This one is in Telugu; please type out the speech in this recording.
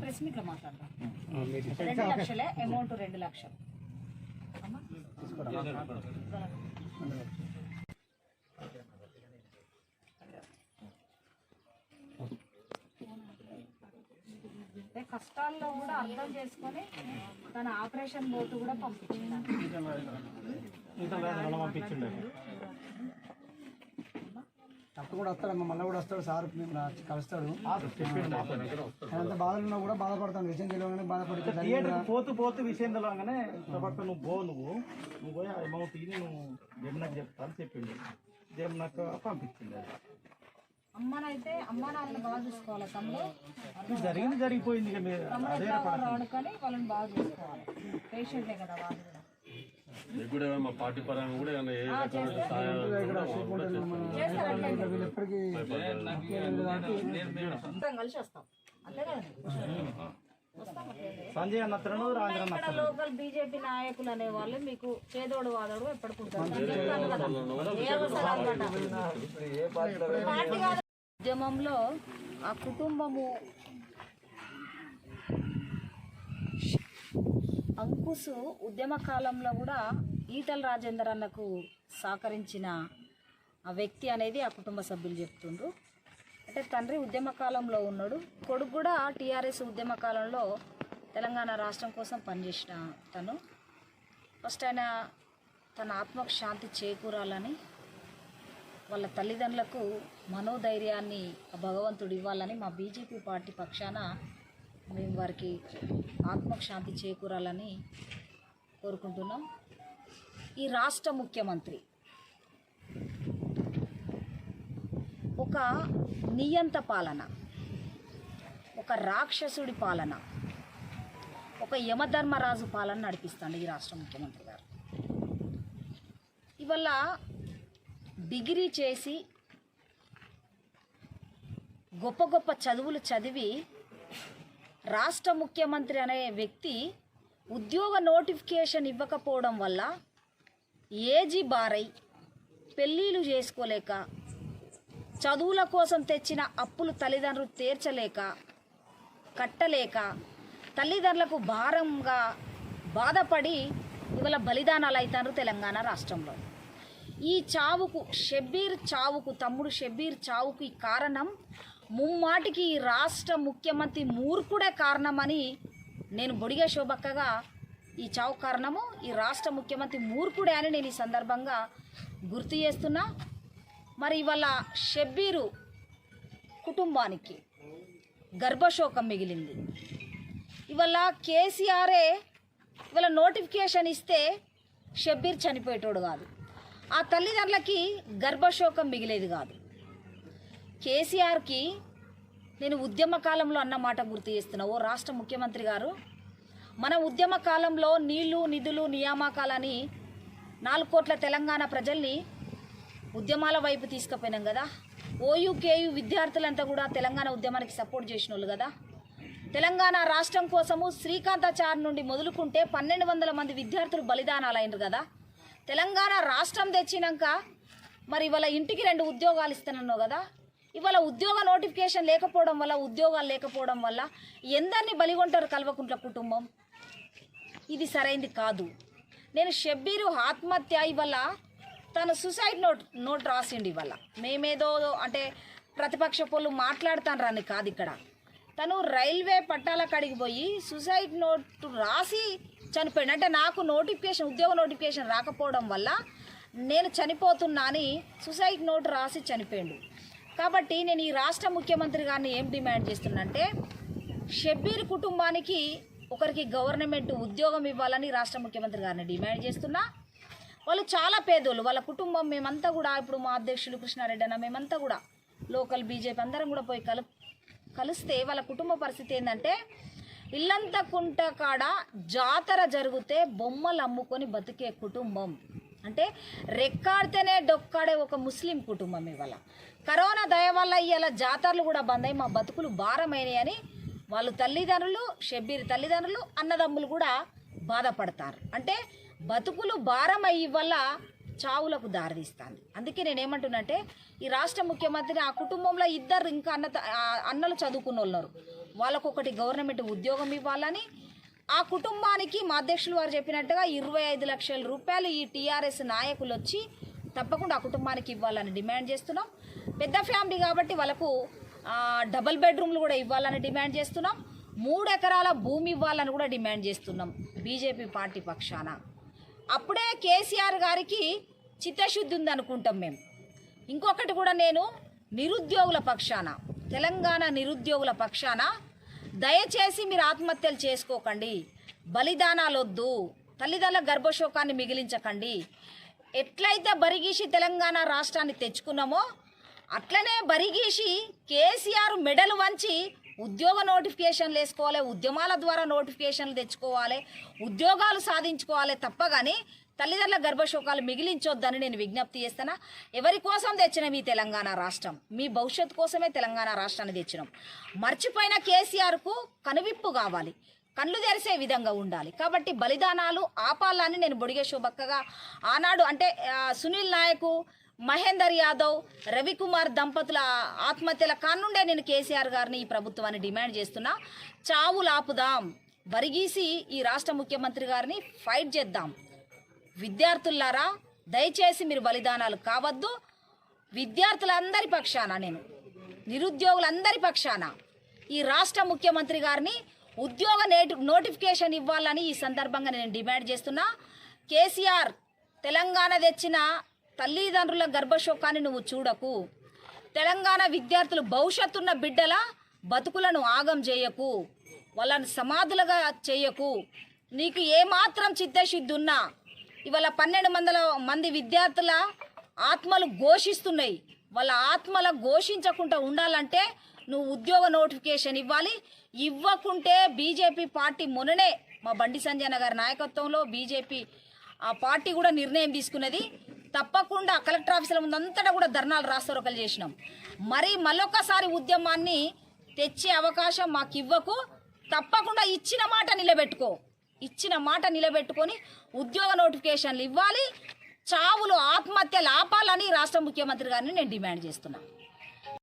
ప్రెస్ మీట్ మాట్లాడదాం. రెండు లక్షలే అమౌంట్ రెండు లక్షలు. కష్టాల్లో కూడా అర్థం చేసుకొని తన ఆపరేషన్ బోర్డు కూడా పంపించింది ఇంకా లేదు మనం పంపించిండే అప్పుడు కూడా వస్తాడు మళ్ళీ కూడా వస్తాడు సార్ మేము కలుస్తాడు. ఎంత బాధలు ఉన్నా కూడా బాధపడతాను విషయం తెలియగానే బాధపడుతుంది థియేటర్కి పోతూ పోతూ విషయం తర్వాత నువ్వు పో నువ్వు. నువ్వు పోయి అమౌంట్ తిని నువ్వు జమునకు చెప్తా అని చెప్పిండు. జమునకు పంపించింది అది. అమ్మనైతే అమ్మ బాగా చూసుకోవాలి తమ్ముడు. ఇది జరిగింది జరిగిపోయింది వాళ్ళని బాగా చూసుకోవాలి. పేషెంట్లే కదా వాళ్ళు. మీకు కూడా ఏమైనా మా పార్టీ పరంగా కూడా ఏమైనా ఏ రకమైన సహాయం కూడా వాళ్ళు కూడా చేస్తారు. వీళ్ళు ఎప్పటికీ అందరం కలిసి వస్తాం. అంతే కదా సంజయ్ అన్న అతను రాజేంద్ర అన్న ఇక్కడ లోకల్ బీజేపీ నాయకులు అనే వాళ్ళు మీకు చేదోడు వాదోడు ఎప్పటికుంటారు. ఉద్యమంలో ఆ కుటుంబము అంకుశు ఉద్యమ కాలంలో కూడా ఈటల రాజేందర్ అన్నకు సహకరించిన ఆ వ్యక్తి అనేది ఆ కుటుంబ సభ్యులు చెప్తుండ్రు. అంటే తండ్రి ఉద్యమ కాలంలో ఉన్నాడు. కొడుకు కూడా టీఆర్ఎస్ ఉద్యమ కాలంలో తెలంగాణ రాష్ట్రం కోసం పనిచేసిన తను. ఫస్ట్ ఆయన తన ఆత్మకు శాంతి చేకూరాలని వాళ్ళ తల్లిదండ్రులకు మనోధైర్యాన్ని భగవంతుడు ఇవ్వాలని మా బీజేపీ పార్టీ పక్షాన మేము వారికి ఆత్మకు శాంతి చేకూరాలని కోరుకుంటున్నాం. ఈ రాష్ట్ర ముఖ్యమంత్రి ఒక నియంత పాలన ఒక రాక్షసుడి పాలన ఒక యమధర్మరాజు పాలన నడిపిస్తాడు ఈ రాష్ట్ర ముఖ్యమంత్రి గారు. ఇవల్ల డిగ్రీ చేసి గొప్ప గొప్ప చదువులు చదివి రాష్ట్ర ముఖ్యమంత్రి అనే వ్యక్తి ఉద్యోగ నోటిఫికేషన్ ఇవ్వకపోవడం వల్ల ఏజీ బారై పెళ్ళిళ్ళు చేసుకోలేక చదువుల కోసం తెచ్చిన అప్పులు తల్లిదండ్రులు తీర్చలేక కట్టలేక తల్లిదండ్రులకు భారంగా బాధపడి ఇవాళ బలిదానాలు అవుతారు తెలంగాణ రాష్ట్రంలో. ఈ చావుకు షబ్బీర్ చావుకు తమ్ముడు షబ్బీర్ చావుకి కారణం ముమ్మాటికి ఈ రాష్ట్ర ముఖ్యమంత్రి మూర్ఖుడే కారణమని నేను బొడిగే శోభక్కగా ఈ చావు కారణము ఈ రాష్ట్ర ముఖ్యమంత్రి మూర్ఖుడే అని నేను ఈ సందర్భంగా గుర్తు చేస్తున్నా. మరి ఇవాళ షబ్బీరు కుటుంబానికి గర్భశోకం మిగిలింది. ఇవాళ కేసీఆరే ఇవాళ నోటిఫికేషన్ ఇస్తే షబ్బీర్ చనిపోయేటోడు కాదు. ఆ తల్లిదండ్రులకి గర్భశోకం మిగిలేది కాదు. కేసీఆర్కి నేను ఉద్యమ కాలంలో అన్న మాట గుర్తు చేస్తున్నా. ఓ రాష్ట్ర ముఖ్యమంత్రి గారు మన ఉద్యమ కాలంలో నీళ్ళు నిధులు నియామకాలని నాలుగు కోట్ల తెలంగాణ ప్రజల్ని ఉద్యమాల వైపు తీసుకుపోయినాం కదా. ఓయూకేయు విద్యార్థులంతా కూడా తెలంగాణ ఉద్యమానికి సపోర్ట్ చేసిన వాళ్ళు కదా. తెలంగాణ రాష్ట్రం కోసము శ్రీకాంతాచార్ నుండి మొదలుకుంటే పన్నెండు వందల మంది విద్యార్థులు బలిదానాలు కదా. తెలంగాణ రాష్ట్రం తెచ్చినాక మరి ఇవాళ ఇంటికి రెండు ఉద్యోగాలు ఇస్తున్నాను కదా. ఇవాళ ఉద్యోగ నోటిఫికేషన్ లేకపోవడం వల్ల ఉద్యోగాలు లేకపోవడం వల్ల ఎందరిని బలిగొంటారు కల్వకుంట్ల కుటుంబం? ఇది సరైంది కాదు. నేను షబ్బీరు ఆత్మహత్య ఇవాళ తను సూసైడ్ నోట్ నోట్ రాసిండు ఇవాళ. మేమేదో అంటే ప్రతిపక్ష పోలు రాని కాదు ఇక్కడ. తను రైల్వే పట్టాల కాడికి పోయి సూసైడ్ నోట్ రాసి చనిపోయాడు. అంటే నాకు నోటిఫికేషన్ ఉద్యోగ నోటిఫికేషన్ రాకపోవడం వల్ల నేను చనిపోతున్నా అని సూసైడ్ నోట్ రాసి చనిపోయాడు. కాబట్టి నేను ఈ రాష్ట్ర ముఖ్యమంత్రి గారిని ఏం డిమాండ్ చేస్తున్నంటే షబ్బీర్ కుటుంబానికి ఒకరికి గవర్నమెంట్ ఉద్యోగం ఇవ్వాలని రాష్ట్ర ముఖ్యమంత్రి గారిని డిమాండ్ చేస్తున్నా. వాళ్ళు చాలా పేదోళ్ళు. వాళ్ళ కుటుంబం మేమంతా కూడా ఇప్పుడు మా అధ్యక్షులు కృష్ణారెడ్డి అన్న మేమంతా కూడా లోకల్ బీజేపీ అందరం కూడా పోయి కలు కలిస్తే వాళ్ళ కుటుంబ పరిస్థితి ఏంటంటే ఇల్లంతా కుంట కాడ జాతర జరిగితే బొమ్మలు అమ్ముకొని బతికే కుటుంబం. అంటే రెక్కాడితేనే డొక్కాడే ఒక ముస్లిం కుటుంబం ఇవాళ. కరోనా దయ వల్ల ఇవాళ జాతరలు కూడా బంద్ అయ్యి మా బతుకులు భారమైనాయని వాళ్ళు తల్లిదండ్రులు షబ్బీర్ తల్లిదండ్రులు అన్నదమ్ములు కూడా బాధపడతారు. అంటే బతుకులు భారం అయ్యి వల్ల చావులకు దారితీస్తుంది. అందుకే నేనేమంటున్నంటే ఈ రాష్ట్ర ముఖ్యమంత్రి ఆ కుటుంబంలో ఇద్దరు ఇంకా అన్న అన్నలు చదువుకున్న వాళ్ళు ఉన్నారు వాళ్ళకు ఒకటి గవర్నమెంట్ ఉద్యోగం ఇవ్వాలని ఆ కుటుంబానికి మా అధ్యక్షులు వారు చెప్పినట్టుగా ఇరవై ఐదు లక్షల రూపాయలు ఈ టీఆర్ఎస్ నాయకులు వచ్చి తప్పకుండా ఆ కుటుంబానికి ఇవ్వాలని డిమాండ్ చేస్తున్నాం. పెద్ద ఫ్యామిలీ కాబట్టి వాళ్ళకు డబల్ డబుల్ బెడ్రూమ్లు కూడా ఇవ్వాలని డిమాండ్ చేస్తున్నాం. మూడు ఎకరాల భూమి ఇవ్వాలని కూడా డిమాండ్ చేస్తున్నాం బీజేపీ పార్టీ పక్షాన. అప్పుడే కేసీఆర్ గారికి చిత్తశుద్ధి ఉందనుకుంటాం మేము. ఇంకొకటి కూడా నేను నిరుద్యోగుల పక్షాన తెలంగాణ నిరుద్యోగుల పక్షాన దయచేసి మీరు ఆత్మహత్యలు చేసుకోకండి. బలిదానాలు వద్దు తల్లిదండ్రుల గర్భశోకాన్ని మిగిలించకండి. ఎట్లయితే బరిగీసి తెలంగాణ రాష్ట్రాన్ని తెచ్చుకున్నామో అట్లనే బరిగీసి కేసీఆర్ మెడలు వంచి ఉద్యోగ నోటిఫికేషన్లు వేసుకోవాలి ఉద్యమాల ద్వారా నోటిఫికేషన్లు తెచ్చుకోవాలి ఉద్యోగాలు సాధించుకోవాలి తప్ప కానీ తల్లిదండ్రుల గర్భశోకాలు మిగిలించొద్దని నేను విజ్ఞప్తి చేస్తానా ఎవరి కోసం తెచ్చినాం ఈ తెలంగాణ రాష్ట్రం? మీ భవిష్యత్తు కోసమే తెలంగాణ రాష్ట్రాన్ని తెచ్చినాం. మర్చిపోయిన కేసీఆర్కు కనువిప్పు కావాలి. కళ్ళు తెరిసే విధంగా ఉండాలి. కాబట్టి బలిదానాలు ఆపాలని నేను బొడిగే శోభక్కగా ఆనాడు అంటే సునీల్ నాయకు మహేందర్ యాదవ్ రవికుమార్ దంపతుల ఆత్మహత్యల కానుండే నేను కేసీఆర్ గారిని ఈ ప్రభుత్వాన్ని డిమాండ్ చేస్తున్నా. చావులాపుదాం బరిగీసి ఈ రాష్ట్ర ముఖ్యమంత్రి గారిని ఫైట్ చేద్దాం. విద్యార్థులారా దయచేసి మీరు బలిదానాలు కావద్దు. విద్యార్థులందరి పక్షాన నేను నిరుద్యోగులందరి పక్షాన ఈ రాష్ట్ర ముఖ్యమంత్రి గారిని ఉద్యోగ నేటి నోటిఫికేషన్ ఇవ్వాలని ఈ సందర్భంగా నేను డిమాండ్ చేస్తున్నా. కేసీఆర్ తెలంగాణ తెచ్చిన తల్లిదండ్రుల గర్భశోకాన్ని నువ్వు చూడకు. తెలంగాణ విద్యార్థులు భవిష్యత్తున్న బిడ్డల బతుకులను ఆగం చేయకు. వాళ్ళని సమాధులుగా చేయకు. నీకు ఏమాత్రం చిత్తశుద్ధి ఉన్నా ఇవాళ పన్నెండు వందల మంది విద్యార్థుల ఆత్మలు ఘోషిస్తున్నాయి. వాళ్ళ ఆత్మల ఘోషించకుండా ఉండాలంటే నువ్వు ఉద్యోగ నోటిఫికేషన్ ఇవ్వాలి. ఇవ్వకుంటే బీజేపీ పార్టీ మొన్ననే మా బండి సంజయ్ గారి నాయకత్వంలో బీజేపీ ఆ పార్టీ కూడా నిర్ణయం తీసుకున్నది. తప్పకుండా కలెక్టర్ ఆఫీసుల ముందంతటా కూడా ధర్నాలు రాస్తారోకలు చేసినాం. మరి మళ్ళొక్కసారి ఉద్యమాన్ని తెచ్చే అవకాశం మాకు ఇవ్వకు తప్పకుండా ఇచ్చిన మాట నిలబెట్టుకో. ఇచ్చిన మాట నిలబెట్టుకొని ఉద్యోగ నోటిఫికేషన్లు ఇవ్వాలి చావులు ఆత్మహత్యలు ఆపాలని రాష్ట్ర ముఖ్యమంత్రి గారిని నేను డిమాండ్ చేస్తున్నాను